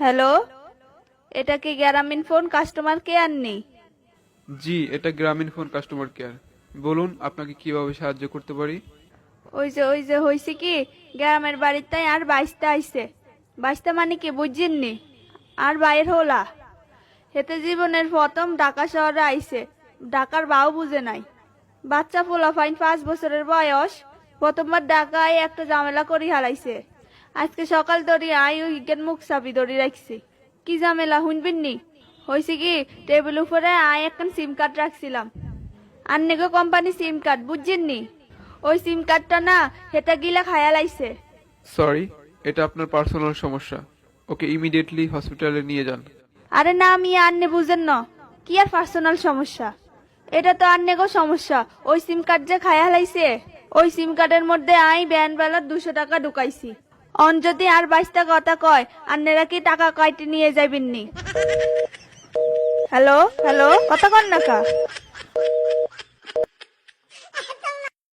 Hello? এটা কি গ্রামীণ ফোন? কাস্টমার কেয়ার নেই? জি এটা গ্রামীণ ফোন কাস্টমার কেয়ার। বলুন আপনাকে কীভাবে সাহায্য করতে পারি? ওই যে ওই যে হয়েছে কি গ্রামের বাড়িতে আর বাইশটা আইছে। বাইশটা মানে কি বুঝছেননি আর বাইর হলা। হেতে জীবনের প্রথম ঢাকা শহরে আইছে। ঢাকার বাও বুঝে নাই। বাচ্চা পোলা ফাইন পাঁচ বছরের বয়স। প্রথমবার ঢাকায় একটা ঝামেলা করি হারাইছে আজকে সকাল ধরে আই হিগের মুখ চাপি ধরে রাখছি। কি ঝামেলা শুনবেননি হয়েছে কি টেবিল উপরে আই একটা সিম কার্ড রাখছিলাম। আর নেগো কোম্পানি সিম কার্ড বুঝছেননি ওই সিম কার্ডটা না হেটা গিলা খায়া লাইছে। সরি এটা আপনার পার্সোনাল সমস্যা। ওকে ইমিডিয়েটলি হসপিটালে নিয়ে যান। আরে না আমি আন্নে বুঝেন না। কি আর পার্সোনাল সমস্যা? এটা তো আর নেগো সমস্যা। ওই সিম কার্ড যে খায়া লাইছে ওই সিম কার্ডের মধ্যে আই ব্যান বেলার দুশো টাকা ঢুকাইছি। অন যদি আর বাইশটা কথা কয় আর নেরা কি টাকা কাইটে নিয়ে যাবেননি হ্যালো? হ্যালো? কথা কন না কা?